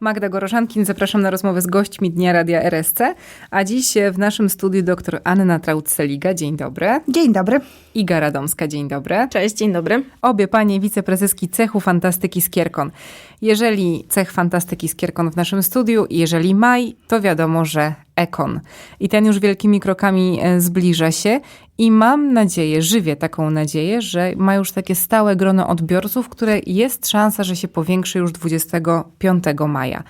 Magda Goroszankin, zapraszam na rozmowę z gośćmi Dnia Radia RSC, a dziś w naszym studiu dr Anna Traut-Seliga. Dzień dobry. Dzień dobry. Iga Radomska, dzień dobry. Cześć, dzień dobry. Obie panie wiceprezeski cechu fantastyki Skierkon. Jeżeli cech fantastyki Skierkon w naszym studiu, jeżeli maj, to wiadomo, że ekon. I ten już wielkimi krokami e, zbliża się i mam nadzieję, żywię taką nadzieję, że ma już takie stałe grono odbiorców, które jest szansa, że się powiększy już 25 maja.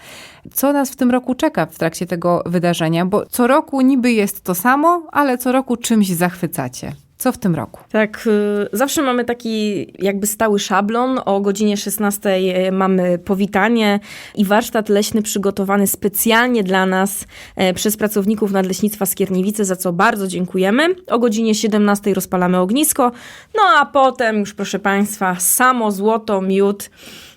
Co nas w tym roku czeka w trakcie tego wydarzenia? Bo co roku niby jest to samo, ale co roku czymś zachwycacie. Co w tym roku? Tak, y, zawsze mamy taki jakby stały szablon. O godzinie 16 y, mamy powitanie i warsztat leśny przygotowany specjalnie dla nas e, przez pracowników Nadleśnictwa Skierniewice, za co bardzo dziękujemy. O godzinie 17 rozpalamy ognisko, no a potem już proszę Państwa, samo złoto, miód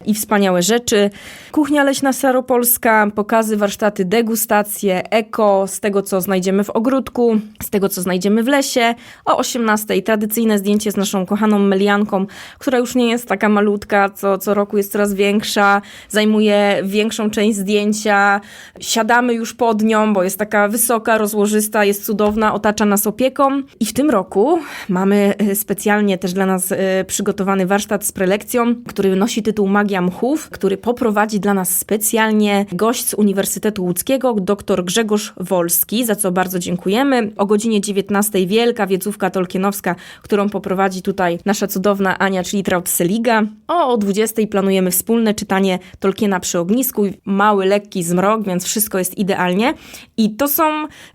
i wspaniałe rzeczy. Kuchnia leśna staropolska, pokazy, warsztaty, degustacje, eko, z tego co znajdziemy w ogródku, z tego co znajdziemy w lesie. O 18 tradycyjne zdjęcie z naszą kochaną Melianką, która już nie jest taka malutka, co, co roku jest coraz większa, zajmuje większą część zdjęcia. Siadamy już pod nią, bo jest taka wysoka, rozłożysta, jest cudowna, otacza nas opieką. I w tym roku mamy e, specjalnie też dla nas e, przygotowany warsztat z prelekcją, który nosi tytuł Magia Mchów, który poprowadzi dla nas specjalnie gość z Uniwersytetu Łódzkiego, dr Grzegorz Wolski, za co bardzo dziękujemy. O godzinie 19 wielka wiedzówka tolkienowska, którą poprowadzi tutaj nasza cudowna Ania, czyli Traut-Seliga. O, o 20 planujemy wspólne czytanie Tolkiena przy ognisku, mały, lekki zmrok, więc wszystko jest idealnie. I to są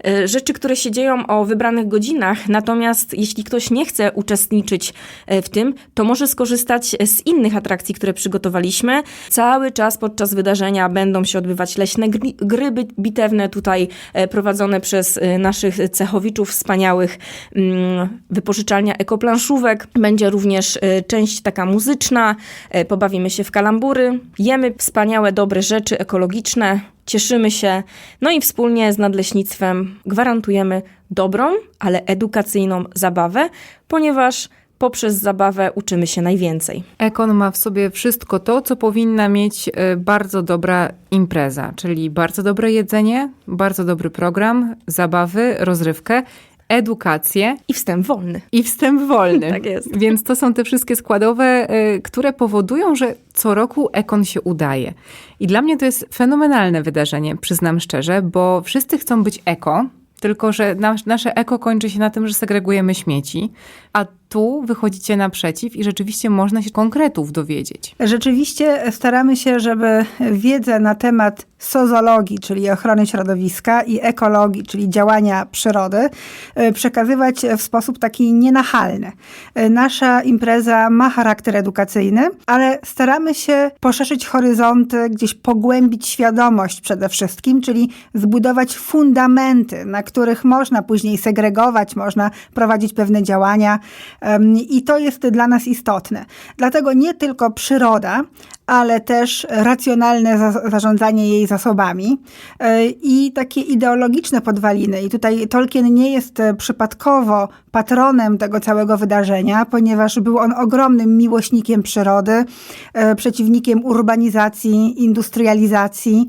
e, rzeczy, które się dzieją o wybranych godzinach, natomiast jeśli ktoś nie chce uczestniczyć e, w tym, to może skorzystać z innych atrakcji, które przygotowaliśmy. Cały czas podczas wydarzenia będą się odbywać leśne gry, gry bitewne, tutaj e, prowadzone przez naszych cechowiczów wspaniałych, mm, wypożyczalnia ekoplanszówek. Będzie również e, część taka muzyczna, pobawimy się w kalambury, jemy wspaniałe, dobre rzeczy ekologiczne, cieszymy się, no i wspólnie z nadleśnictwem gwarantujemy dobrą, ale edukacyjną zabawę, ponieważ poprzez zabawę uczymy się najwięcej. Ekon ma w sobie wszystko to, co powinna mieć e, bardzo dobra impreza, czyli bardzo dobre jedzenie, bardzo dobry program, zabawy, rozrywkę edukację. I wstęp wolny. I wstęp wolny. tak jest. Więc to są te wszystkie składowe, y, które powodują, że co roku Ekon się udaje. I dla mnie to jest fenomenalne wydarzenie, przyznam szczerze, bo wszyscy chcą być eko, tylko że nasze eko kończy się na tym, że segregujemy śmieci, a tu wychodzicie naprzeciw i rzeczywiście można się konkretów dowiedzieć. Rzeczywiście staramy się, żeby wiedzę na temat sozologii, czyli ochrony środowiska i ekologii, czyli działania przyrody, e, przekazywać w sposób taki nienachalny. E, nasza impreza ma charakter edukacyjny, ale staramy się poszerzyć horyzonty, gdzieś pogłębić świadomość przede wszystkim, czyli zbudować fundamenty, na których można później segregować, można prowadzić pewne działania, i to jest dla nas istotne. Dlatego nie tylko przyroda, ale też racjonalne za zarządzanie jej zasobami e, i takie ideologiczne podwaliny. I tutaj Tolkien nie jest e, przypadkowo patronem tego całego wydarzenia, ponieważ był on ogromnym miłośnikiem przyrody, e, przeciwnikiem urbanizacji, industrializacji.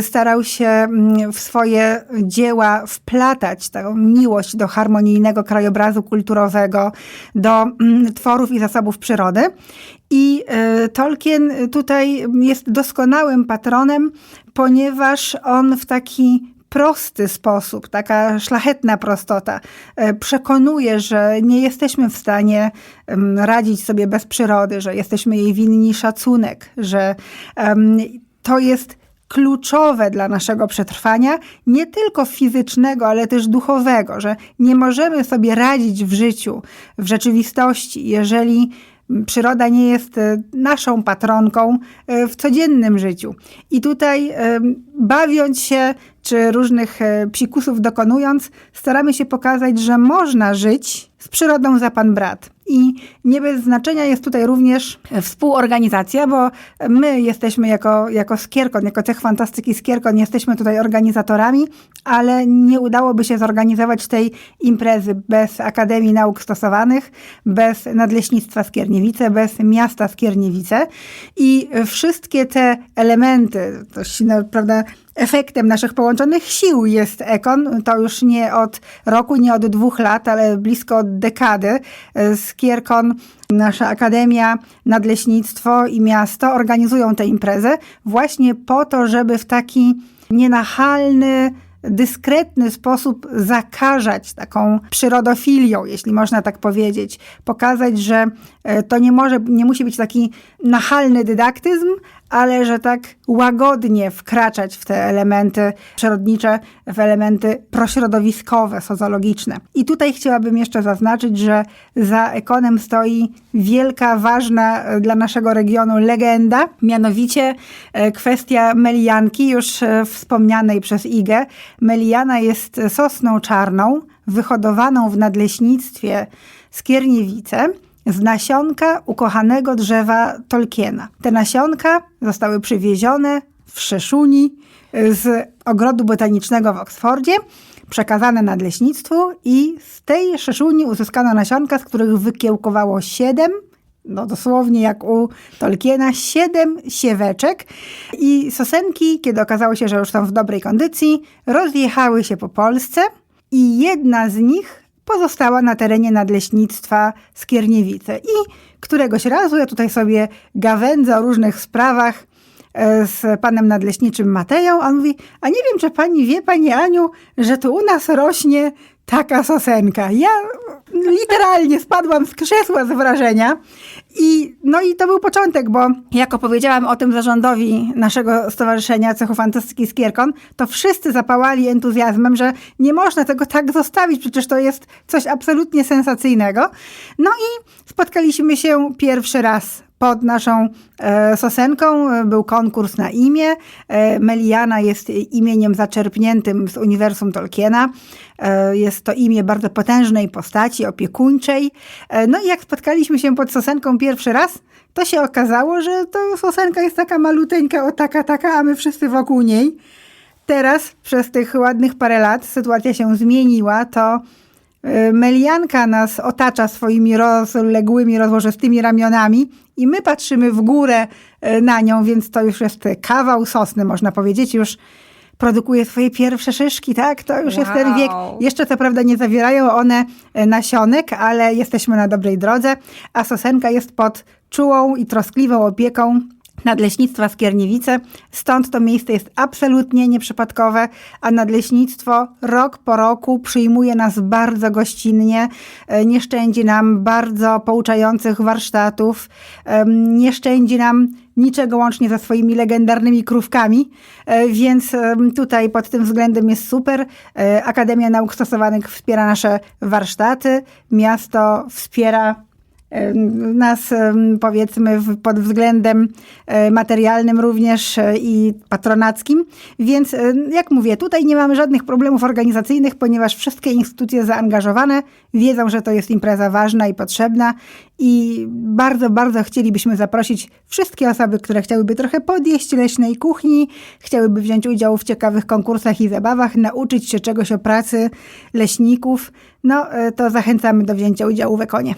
Starał się mm, w swoje dzieła wplatać tę miłość do harmonijnego krajobrazu kulturowego, do mm, tworów i zasobów przyrody. I e, Tolkien tutaj jest doskonałym patronem, ponieważ on w taki prosty sposób, taka szlachetna prostota, e, przekonuje, że nie jesteśmy w stanie radzić sobie bez przyrody, że jesteśmy jej winni szacunek, że to jest kluczowe dla naszego przetrwania, nie tylko fizycznego, ale też duchowego, że nie możemy sobie radzić w życiu, w rzeczywistości, jeżeli przyroda nie jest e, naszą patronką e, w codziennym życiu. I tutaj e, bawiąc się, czy różnych psikusów dokonując, staramy się pokazać, że można żyć z przyrodą za pan brat. I nie bez znaczenia jest tutaj również współorganizacja, bo my jesteśmy jako, jako Skierkon, jako Cech Fantastyki Skierkon, jesteśmy tutaj organizatorami, ale nie udałoby się zorganizować tej imprezy bez Akademii Nauk Stosowanych, bez Nadleśnictwa Skierniewice, bez miasta Skierniewice. I wszystkie te elementy, to no, prawda, efektem naszych połączonych sił jest Ekon. To już nie od roku, nie od dwóch lat, ale blisko od dekady. Skierkon, nasza Akademia, Nadleśnictwo i miasto organizują tę imprezę właśnie po to, żeby w taki nienachalny, dyskretny sposób zakażać taką przyrodofilią, jeśli można tak powiedzieć. Pokazać, że e, to nie może, nie musi być taki nachalny dydaktyzm, ale że tak łagodnie wkraczać w te elementy przyrodnicze, w elementy prośrodowiskowe, socjologiczne. I tutaj chciałabym jeszcze zaznaczyć, że za Ekonem stoi wielka, ważna e, dla naszego regionu legenda, mianowicie e, kwestia melianki, już wspomnianej przez Igę. Meliana jest sosną czarną, wyhodowaną w nadleśnictwie Skierniewice z nasionka ukochanego drzewa Tolkiena. Te nasionka zostały przywiezione w Szeszuni z ogrodu botanicznego w Oksfordzie, przekazane nadleśnictwu i z tej Szeszuni uzyskano nasionka, z których wykiełkowało siedem no dosłownie jak u Tolkiena, siedem sieweczek i sosenki, kiedy okazało się, że już są w dobrej kondycji, rozjechały się po Polsce i jedna z nich pozostała na terenie nadleśnictwa Skierniewice. I któregoś razu, ja tutaj sobie gawędzę o różnych sprawach z panem nadleśniczym Mateją, on mówi, a nie wiem, czy pani wie, pani Aniu, że tu u nas rośnie taka sosenka. Ja literalnie spadłam z krzesła z wrażenia. I, no i to był początek, bo jak opowiedziałam o tym zarządowi naszego Stowarzyszenia Cechu Fantastyki Skierkon, to wszyscy zapałali entuzjazmem, że nie można tego tak zostawić, przecież to jest coś absolutnie sensacyjnego. No i spotkaliśmy się pierwszy raz pod naszą e, sosenką. Był konkurs na imię. E, Meliana jest imieniem zaczerpniętym z uniwersum Tolkiena. E, jest to imię bardzo potężnej postaci, opiekuńczej. No i jak spotkaliśmy się pod sosenką pierwszy raz, to się okazało, że to sosenka jest taka maluteńka, o taka, taka, a my wszyscy wokół niej. Teraz, przez tych ładnych parę lat, sytuacja się zmieniła, to Melianka nas otacza swoimi rozległymi, rozłożystymi ramionami i my patrzymy w górę y, na nią, więc to już jest kawał sosny, można powiedzieć, już produkuje swoje pierwsze szyszki, tak? To już jest ten Wow. wiek. Jeszcze co prawda nie zawierają one y, nasionek, ale jesteśmy na dobrej drodze, a sosenka jest pod czułą i troskliwą opieką Nadleśnictwa Skierniewice. Stąd to miejsce jest absolutnie nieprzypadkowe, a nadleśnictwo rok po roku przyjmuje nas bardzo gościnnie, e, nie szczędzi nam bardzo pouczających warsztatów, nie szczędzi nam niczego łącznie ze swoimi legendarnymi krówkami, e, więc tutaj pod tym względem jest super. E, Akademia Nauk Stosowanych wspiera nasze warsztaty, miasto wspiera nas powiedzmy pod względem e, materialnym również e, i patronackim. Więc e, jak mówię, tutaj nie mamy żadnych problemów organizacyjnych, ponieważ wszystkie instytucje zaangażowane wiedzą, że to jest impreza ważna i potrzebna i bardzo, bardzo chcielibyśmy zaprosić wszystkie osoby, które chciałyby trochę podjeść leśnej kuchni, chciałyby wziąć udział w ciekawych konkursach i zabawach, nauczyć się czegoś o pracy leśników, no to zachęcamy do wzięcia udziału w Ekonie.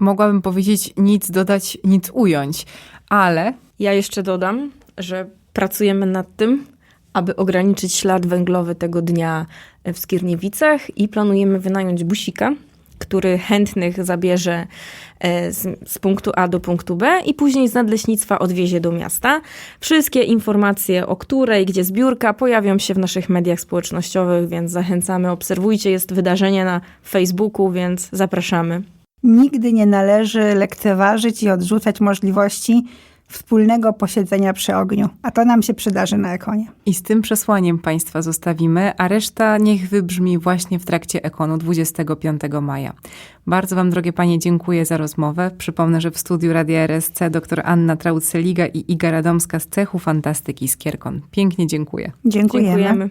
Mogłabym powiedzieć nic dodać, nic ująć, ale Ja jeszcze dodam, że pracujemy nad tym, aby ograniczyć ślad węglowy tego dnia w Skierniewicach i planujemy wynająć busika, który chętnych zabierze e, z, z punktu A do punktu B i później z nadleśnictwa odwiezie do miasta. Wszystkie informacje o której, gdzie zbiórka pojawią się w naszych mediach społecznościowych, więc zachęcamy, obserwujcie, jest wydarzenie na Facebooku, więc zapraszamy. Nigdy nie należy lekceważyć i odrzucać możliwości wspólnego posiedzenia przy ogniu, a to nam się przydarzy na Ekonie. i z tym przesłaniem Państwa zostawimy, a reszta niech wybrzmi właśnie w trakcie Ekonu 25 maja. Bardzo Wam, drogie Panie, dziękuję za rozmowę. Przypomnę, że w studiu Radia RSC dr Anna Traut-Seliga i Iga Radomska z Cechu Fantastyki z Kierkon. Pięknie dziękuję. Dziękujemy. Dziękujemy.